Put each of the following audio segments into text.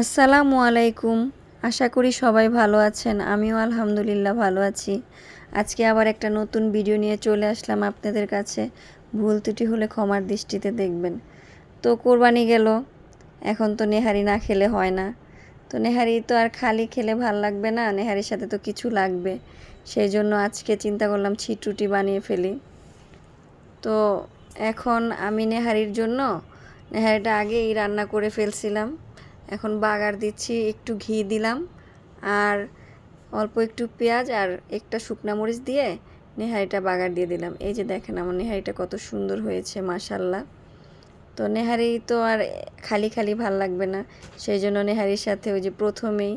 আসসালামু আলাইকুম। আশা করি সবাই ভালো আছেন। আমিও আলহামদুলিল্লাহ ভালো আছি। আজকে আবার একটা নতুন ভিডিও নিয়ে চলে আসলাম আপনাদের কাছে। ভুল ত্রুটি হলে ক্ষমার দৃষ্টিতে দেখবেন। তো কোরবানি গেল। এখন তো নেহারি না খেলে হয় না। তো নেহারি তো আর খালি খেলে ভালো লাগবে না। নেহারির সাথে তো কিছু লাগবে। সেই জন্য আজকে চিন্তা করলাম ছিটরুটি বানিয়ে ফেলি। তো এখন আমি নেহারির জন্য, নেহারিটা আগেই রান্না করে ফেলছিলাম। এখন বাগার দিচ্ছি, একটু ঘি দিলাম আর অল্প একটু পেঁয়াজ আর একটা শুকনা মরিচ দিয়ে নেহারিটা বাগার দিয়ে দিলাম। এই যে দেখেন আমার নেহারিটা কত সুন্দর হয়েছে, মাশাল্লাহ। তো নেহারি তো আর খালি খালি ভালো লাগবে না, সেই জন্য নেহারির সাথে ওই যে প্রথমেই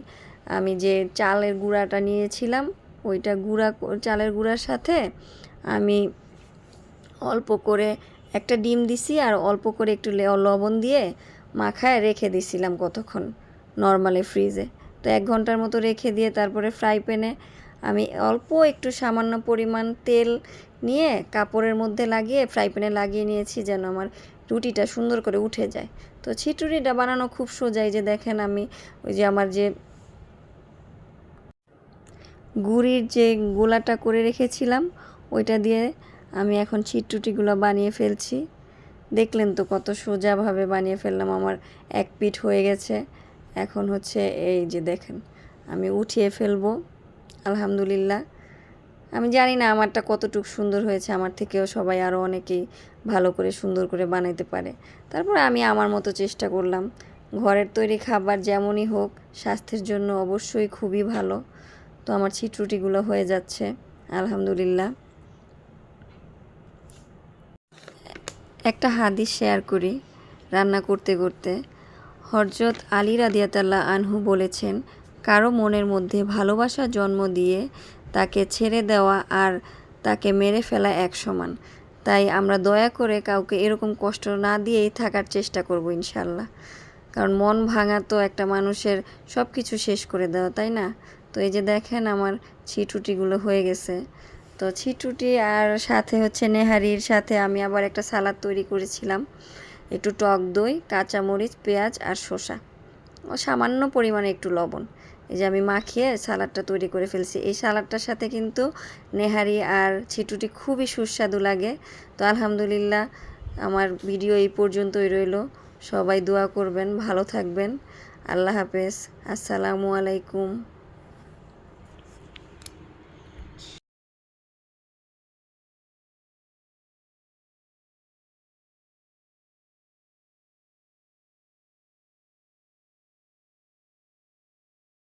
আমি যে চালের গুঁড়াটা নিয়েছিলাম, ওইটা গুঁড়া চালের গুঁড়ার সাথে আমি অল্প করে একটা ডিম দিছি আর অল্প করে একটু লবণ দিয়ে মাখায় রেখে দিছিলাম কতক্ষণ নর্মালি ফ্রিজে। তো এক ঘণ্টার মতো রেখে দিয়ে তারপরে ফ্রাই প্যানে আমি অল্প একটু সামান্য পরিমাণ তেল নিয়ে কাপড়ের মধ্যে লাগিয়ে, ফ্রাই প্যানে লাগিয়ে নিয়েছি যেন আমার রুটিটা সুন্দর করে উঠে যায়। তো ছিটুরিটা বানানো খুব সোজাই যে দেখেন আমি, ওই যে আমার যে গুড়ির যে গোলাটা করে রেখেছিলাম, ওইটা দিয়ে আমি এখন ছিটরুটিগুলো বানিয়ে ফেলছি। দেখলেন তো কত সোজাভাবে বানিয়ে ফেললাম, আমার এক পিঠ হয়ে গেছে। এখন হচ্ছে এই যে দেখেন, আমি উঠিয়ে ফেলব, আলহামদুলিল্লাহ। আমি জানি না আমারটা কতটুকু সুন্দর হয়েছে, আমার থেকেও সবাই আরও অনেকেই ভালো করে সুন্দর করে বানাইতে পারে। তারপর আমি আমার মতো চেষ্টা করলাম। ঘরের তৈরি খাবার যেমনই হোক, স্বাস্থ্যের জন্য অবশ্যই খুবই ভালো। তো আমার ছিটরুটিগুলো হয়ে যাচ্ছে, আলহামদুলিল্লাহ। একটা হাদিস শেয়ার করি, রান্না করতে করতে। হরজত আলী রাদিয়াতাল্লাহ আনহু বলেছেন, কারও মনের মধ্যে ভালোবাসা জন্ম দিয়ে তাকে ছেড়ে দেওয়া আর তাকে মেরে ফেলা এক সমান। তাই আমরা দয়া করে কাউকে এরকম কষ্ট না দিয়েই থাকার চেষ্টা করব ইনশাল্লাহ কারণ মন ভাঙা তো একটা মানুষের সব কিছু শেষ করে দেওয়া, তাই না? তো এই যে দেখেন আমার ছিটুটিগুলো হয়ে গেছে। তো ছিটুটি আর সাথে হচ্ছে নেহারির সাথে আমি আবার একটা সালাদ তৈরি করেছিলাম। একটু টক দই, কাঁচামরিচ, পেঁয়াজ আর শসা। ও সামান্য পরিমাণে একটু লবণ। এই যে আমি মাখিয়ে সালাডটা তৈরি করে ফেলছি। এই সালাডটার সাথে কিন্তু নেহারি আর ছিটুটি খুবই সুস্বাদু লাগে। তো আলহামদুলিল্লাহ আমার ভিডিও এই পর্যন্তই রইল। সবাই দোয়া করবেন, ভালো থাকবেন। আল্লাহ হাফেজ। আসসালামু আলাইকুম।